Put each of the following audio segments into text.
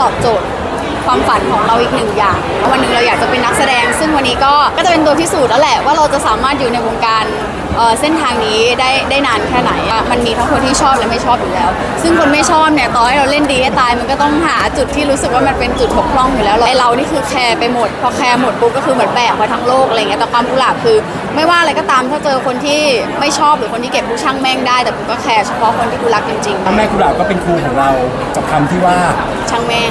ตอบโจทย์ ความฝันของเราอีกหนึ่งอย่างวันหนึ่งเราอยากจะเป็นนักแสดง ซึ่งวันนี้ก็ก็จะเป็นตัวพิสูจน์แล้วแหละว่าเราจะสามารถอยู่ในวงการเอ่อเส้นทางนี้ได้ได้นานแค่ไหนอะมันมีทั้งคนที่ชอบและไม่ชอบอยู่แล้ว ซึ่งคนไม่ชอบเนี่ยต่อให้เราเล่นดีให้ตาย มันก็ต้องหาจุดที่รู้สึกว่ามันเป็นจุดบกพร่องอยู่แล้วไอเรานี่คือแคร์ไปหมด พอแคร์หมดปุ๊บก็คือเหมือนแบกมาทั้งโลกอะไรเงี้ย แต่ความกุหลาบคือ ไม่ว่าอะไรก็ตามถ้าเจอคนที่ไม่ชอบหรือคนที่เก็บผู้ช่างแม่งได้ แต่ผมก็แคร์เฉพาะคนที่กูรักจริงแม่กุหลาบก็เป็นครูของเรากับคำที่ว่าๆช่างแม่ง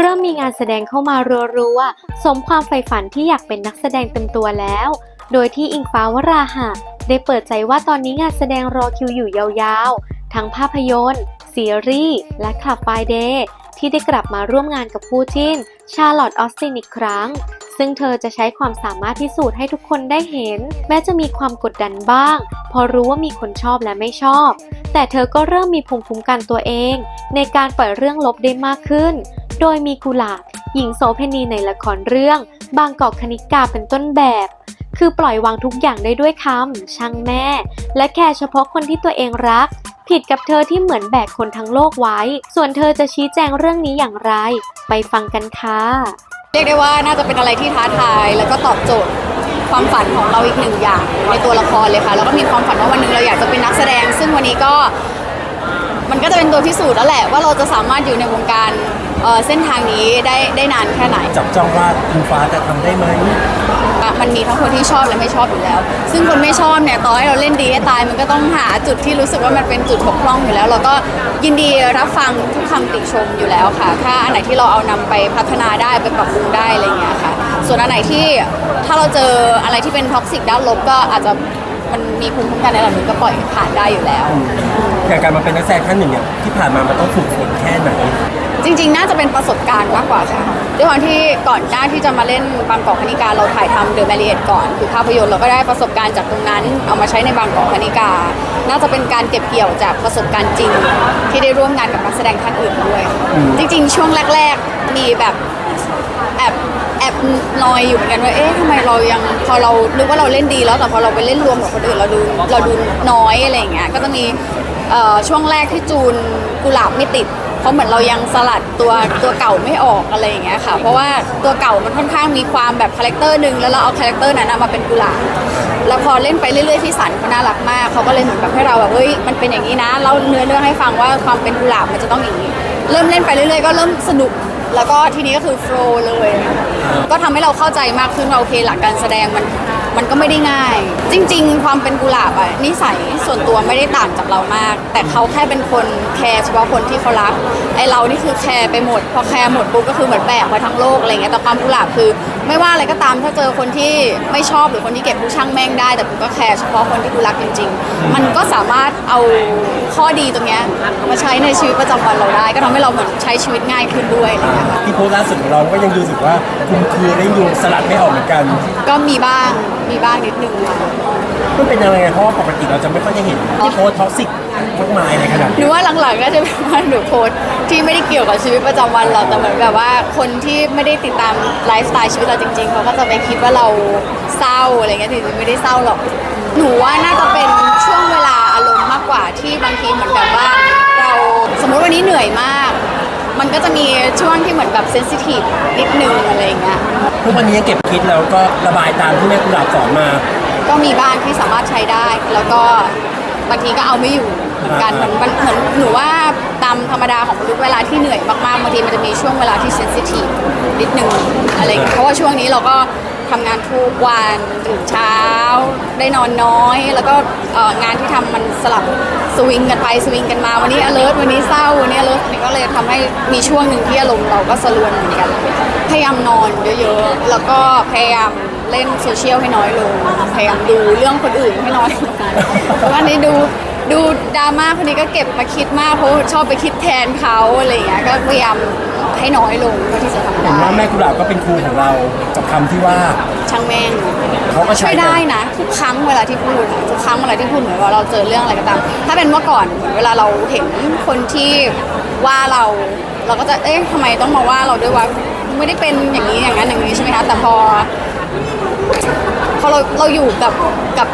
เริ่มมีงานแสดงเข้ามารัวๆสมความใฝ่ฝันที่อยากเป็นนักแสดงเต็มตัวแล้ว โดยที่อิงฟ้าวราหะ ได้เปิดใจว่าตอนนี้งานแสดงรอคิวอยู่ยาวๆ ทั้งภาพยนตร์ ซีรีส์ และคลับไฟเดย์ที่ได้กลับมาร่วมงานกับคู่จิ้น ชาร์ลอตออสตินอีกครั้ง ซึ่งเธอจะใช้ความสามารถพิสูจน์ให้ทุกคนได้เห็น แม้จะมีความกดดันบ้าง พอรู้ว่ามีคนชอบและไม่ชอบ แต่เธอก็เริ่มมีภูมิคุ้มกันตัวเอง ในการปล่อยเรื่องลบได้มากขึ้น โดยมีกุหลาบหญิงโสเพณีในละครเรื่อง บางกอกคณิกาเป็นต้นแบบ คือปล่อยวางทุกอย่างได้ด้วยคำช่างแม่ และแค่เฉพาะคนที่ตัวเองรัก ผิดกับเธอที่เหมือนแบกคนทั้งโลกไว้ ส่วนเธอจะชี้แจงเรื่องนี้อย่างไร ไปฟังกันค่ะเรียกได้ว่าน่าจะเป็นอะไรที่ท้าทายแล้วก็ตอบโจทย์ความฝันของเราอีกหนึ่งอย่างในตัวละครเลยค่ะแล้วก็มีความฝันว่าวันหนึ่งเราอยากจะเป็นนักแสดง ซึ่งวันนี้ก็มันก็จะเป็นตัวพิสูจน์แล้วแหละว่าเราจะสามารถอยู่ในวงการ เอ่อเส้นทางนี้ได้ได้นานแค่ไหน จับจ้องว่าคุณฟ้าจะทำได้ไหมมันมีทั้งคนที่ชอบและไม่ชอบอยู่แล้ว ซึ่งคนไม่ชอบเนี่ยต่อให้เราเล่นดีให้ตาย มันก็ต้องหาจุดที่รู้สึกว่ามันเป็นจุดบกพร่องอยู่แล้ว เราก็ยินดีรับฟังทุกคำติชมอยู่แล้วค่ะ ถ้าอันไหนที่เราเอานำไปพัฒนาได้ไปปรับปรุงได้อะไรอย่างเงี้ยค่ะ ส่วนอันไหนที่ถ้าเราเจออะไรที่เป็นท็อกซิกด้านลบก็อาจจะมันมีภูมิคุ้มกันในระดับหนึ่งก็ปล่อยผ่านได้อยู่แล้ว อย่างการมาเป็นนักแสดงท่านหนึ่งเนี่ยที่ผ่านมามันต้องฝึกฝนแค่ไหน จริง ๆ น่าจะเป็นประสบการณ์มากกว่าค่ะด้วยความที่ก่อนหน้าที่จะมาเล่นบางกอกคณิกาเราถ่ายทำเดอะแมรี่เอก่อน คือภาพยนตร์เราก็ได้ประสบการณ์จากตรงนั้น เอามาใช้ในบางกอกคณิกา น่าจะเป็นการเก็บเกี่ยวจากประสบการณ์จริง ที่ได้ร่วมงานกับนักแสดงท่านอื่นด้วย จริง ๆ ช่วงแรก ๆ มีแบบแอบแอบนอยอยู่เหมือนกันว่า เอ๊ะทำไมเรายังพอเรานึกว่าเราเล่นดีแล้ว แต่พอเราไปเล่นรวมกับคนอื่นเราดูเราดูน้อยอะไรอย่างเงี้ย ก็จะมีเอ่อช่วงแรกที่จูนกุหลาบไม่ติดเพ ราะเหมือนเรายังสลัดตัวตัวเก่าไม่ออกอะไรอย่างเงี้ยค่ะ เพราะว่าตัวเก่ามันค่อนข้างมีความแบบคาแรคเตอร์หนึ่งแล้วเราเอาคาแรคเตอร์นั้นนะมาเป็นกุหลาบแล้วพอเล่นไปเรื่อยๆที่สันเขาน่ารักมากเขาก็เลยเหมือนแบบให้เราแบบเฮ้ยมันเป็นอย่างนี้นะเล่าเนื้อเรื่องให้ฟังว่าความเป็นกุหลาบมันจะต้องอย่างนี้ เริ่มเล่นไปเรื่อยๆก็เริ่มสนุก แล้วก็ทีนี้ก็คือโฟล์เลย ก็ทำให้เราเข้าใจมากขึ้นว่าโอเคหลักการแสดงมัน มันก็ไม่ได้ง่าย จริง ๆ ความเป็นกุหลาบอะนิสัยส่วนตัวไม่ได้ต่างจากเรามาก แต่เขาแค่เป็นคนแคร์เฉพาะคนที่เขารักไอเรานี่คือแคร์ไปหมด พอแคร์หมดปุ๊บก็คือเหมือนแบกมาทั้งโลกอะไรเงี้ยแต่ความกุหลาบคือ ไม่ว่าอะไรก็ตามถ้าเจอคนที่ไม่ชอบหรือคนที่เก็บผู้ช่างแม่งได้ แต่ผมก็แคร์เฉพาะคนที่กูรักจริง ๆ มันก็สามารถเอาข้อดีตรงเนี้ยมาใช้ในชีวิตประจำวันเราได้ ก็ทำให้เราเหมือนใช้ชีวิตง่ายขึ้นด้วยอะไรเงี้ยค่ะที่โพสต์ล่าสุดของเราก็ยังดูรู้สึกว่าคลุมเครือและยังสลัดไม่ออกเหมือนกัน ก็มีบ้างมีบ้างนิดนึงค่ะมันเป็นยังไงเพราะว่าปกติเราจะไม่ค่อยได้เห็นที่โพสต์ท็อกซิกมากมายในขนาดหนี้นูว่าหลังๆก็จะเป็นว่าหนูโพสต์ที่ไม่ได้เกี่ยวกับชีวิตประจำวันเราแต่เหมือนแบบว่าคนที่ไม่ได้ติดตามไลฟ์สไตล์ชีวิตเราจริงๆเขาก็จะไปคิดว่าเราเศร้าอะไรเงี้ยจริงๆไม่ได้เศร้าหรอก หนูว่าน่าจะเป็นช่วงเวลาอารมณ์มากกว่าที่บางทีเหมือนแบบว่าเราสมมติวันนี้เหนื่อยมาก มันก็จะมีช่วงที่เหมือนแบบเซนซิทีฟนิดนึงอะไรเงี้ย ทุกวันนี้ยังเก็บคิดแล้วก็ระบายตามที่แม่กุหลาบสอนมา ก็มีบ้างที่สามารถใช้ได้ แล้วก็บางทีก็เอาไม่อยู่เหมือนกันเหมือนมันเหมือนหนูว่าตามธรรมดาของมนุษย์เวลาที่เหนื่อยมากๆบางทีมันจะมีช่วงเวลาที่เซนซิทีฟนิดนึงอะไรอย่างเงี้ยเพราะว่าช่วงนี้เราก็ ทำงานทุกวันตื่นเช้า ได้นอนน้อย แล้วก็งานที่ทำมันสลับสวิงกันไปสวิงกันมา วันนี้ alert วันนี้เศร้าวันนี้ alert นี่ก็เลยทำให้มีช่วงหนึ่งที่อารมณ์เราก็สลวนเหมือนกันพยายามนอนเยอะๆแล้วก็พยายามเล่นโซเชียลให้น้อยลงพยายามดูเรื่องคนอื่นให้น้อยลงเพราะว่านี้ดูดูดราม่าคนนี้ก็เก็บมาคิดมากเพราะชอบไปคิดแทนเขาอะไรอย่างเงี้ยก็พยายาม ให้น้อยลงเพื่อที่จะทำเห็นได้ว่าแม่กุหลาบก็เป็นครูของเรากับคำที่ว่า ช่างแม่งเขาก็ใช้ ช่วยได้นะ ทุกครั้งเวลาที่พูดอะทุกครั้งเวลาที่พูดเหมือนว่าเราเจอเรื่องอะไรก็ตาม ถ้าเป็นเมื่อก่อนเหมือนเวลาเราเห็นคนที่ว่าเรา เราก็จะเอ๊ะทำไมต้องมาว่าเราด้วยว่าไม่ได้เป็นอย่างนี้อย่างนั้นอย่างนี้ใช่ไหมคะแต่พอ พอเราเราอยู่กับกับ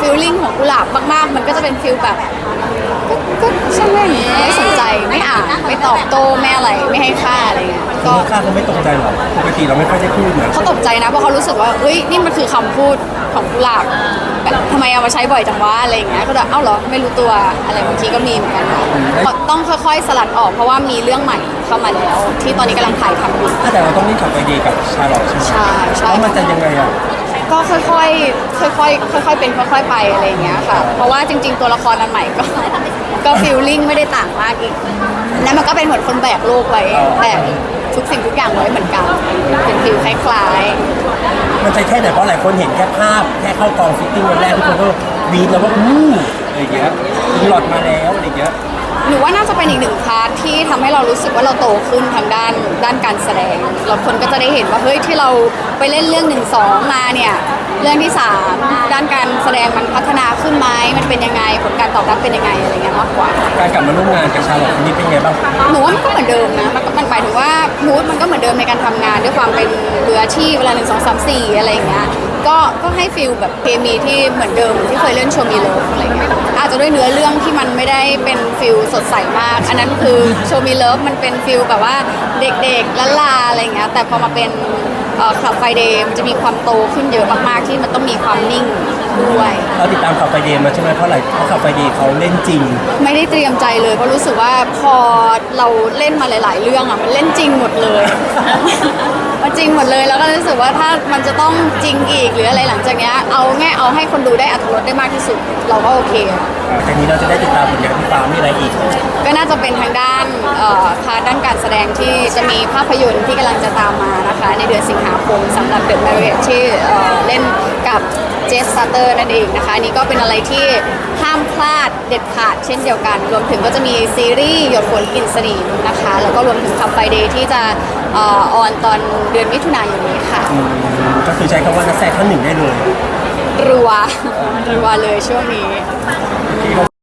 ฟิลลิ่งของกุหลาบมากๆ มันก็จะเป็นฟิลแบบก็ก็ช่างแม่งไม่สนใจไม่อ่านไม่ตอบโต้ไม่อะไรไม่ให้ค่าอะไรเงี้ยคุ ก็ณข้างเขาไม่ตกใจหรอปกติเราไม่ค่อยได้พูดนะเขาตกใจนะเพราะเขารู้สึกว่าเฮ้ยนี่มันคือคำพูดของกุหลาบแบบทำไมเอามาใช้บ่อยจังวะอะไรอย่างเงี้ยก็แบบเอ้าเหรอไม่รู้ตัวอะไรบางทีก็มีเหมือนกันค่ะต้องค่อยๆสลัดออกเพราะว่ามีเรื่องใหม่เข้ามาแล้ว ที่ตอนนี้กำลังถ่ายทำอยู่แต่เราต้องเล่นขับไปดีกับชาลอตใช่ไหมใช่ใช่ แล้วมันจะยังไงอะ ก็ค่อยๆ ค่อยๆ ค่อยๆ เป็นค่อยๆ ไปอะไรอย่างเงี้ยค่ะ เพราะว่าจริง ๆ ตัวละครอันใหม่ก็ ก็ฟีลลิ่งไม่ได้ต่างมากอีกแล้วมันก็เป็นเหมือนคนแบกโลกไว้ แบก ทุกสิ่งทุกอย่างไว้เหมือนกันเป็นฟีลคล้ายๆมันจะแค่ไหนเพราะหลายคนเห็นแค่ภาพแค่เข้ากองฟิตติ้งวันแรกทุกคนก็วีดแล้วว่าอู้อะไรอย่างเงี้ยหลอดมาแล้วอะไรอย่างเงี้ยหนูว่าน่าจะเป็นอีกหนึ่งพาร์ทที่ทำให้เรารู้สึกว่าเราโตขึ้นทางด้านด้านการแสดงเราคนก็จะได้เห็นว่าเฮ้ยที่เราไปเล่นเรื่องหนึ่งสองมาเนี่ยเรื่องที่สามด้านการแสดงมันพัฒนาขึ้นไหมมันเป็นยังไงผลการตอบรับเป็นยังไงอะไรเงี้ยมากกว่า การกลับมาร่วมงานกับชาลอตคนนี้เป็นไงบ้างหนูว่ามันก็เหมือนเดิมนะ มันมันหมายถึงว่ามูดมันก็เหมือนเดิมในการทำงานด้วยความเป็นเรืออาชีพเวลาหนึ่งสองสามสี่อะไรอย่างเงี้ย ก็ก็ให้ฟิลแบบเคมีที่เหมือนเดิมที่เคยเล่นโชว์มีเลิฟอะไรเงี้ย อาจจะด้วยเนื้อเรื่องที่มันไม่ได้เป็นฟิลสดใสมาก อันนั้นคือโชว์มีเลิฟมันเป็นฟิลแบบว่าเด็กๆละลาอะไรเงี้ย แต่พอมาเป็นคลับไฟเดย์มันจะมีความโตขึ้นเยอะมากๆที่มันต้องมีความนิ่ง ด้วย เราติดตามขับไฟเดย์มาใช่ไหมเพราะอะไรเพราะขับไฟเดย์เขาเล่นจริง ไม่ได้เตรียมใจเลยเพราะรู้สึกว่าพอเราเล่นมาหลาย ๆ เรื่องอะมันเล่นจริงหมดเลย มันจริงหมดเลยแล้วก็รู้สึกว่าถ้ามันจะต้องจริงอีกหรืออะไรหลังจากเนี้ยเอาแง่เอาให้คนดูได้อัตรสได้มากที่สุด เราก็โอเคอ่าจากนี้เราจะได้ติดตามผลงานพี่ฟ้ามีอะไรอีก ก็น่าจะเป็นทางด้านเอ่อพาร์ทด้านการแสดงที่จะมีภาพยนตร์ที่กำลังจะตามมานะคะ ในเดือนสิงหาคมสำหรับ The Marriott ที่เอ่อเล่นกับเจ สซาเตอร์นั่นเองนะคะอันนี่ก็เป็นอะไรที่ห้ามพลาดเด็ดขาดเช่นเดียวกัน รวมถึงก็จะมีซีรีส์หยดฝนกลิ่นสนิมนะคะ แล้วก็รวมถึงคับไฟเดย์ที่จะเออนตอนเดือนมิถุนายนนี้ค่ะ อืมก็คือใช้คำว่านักแสดงท่านหนึ่งได้เลย รัว รัวเลยช่วงนี้ ที่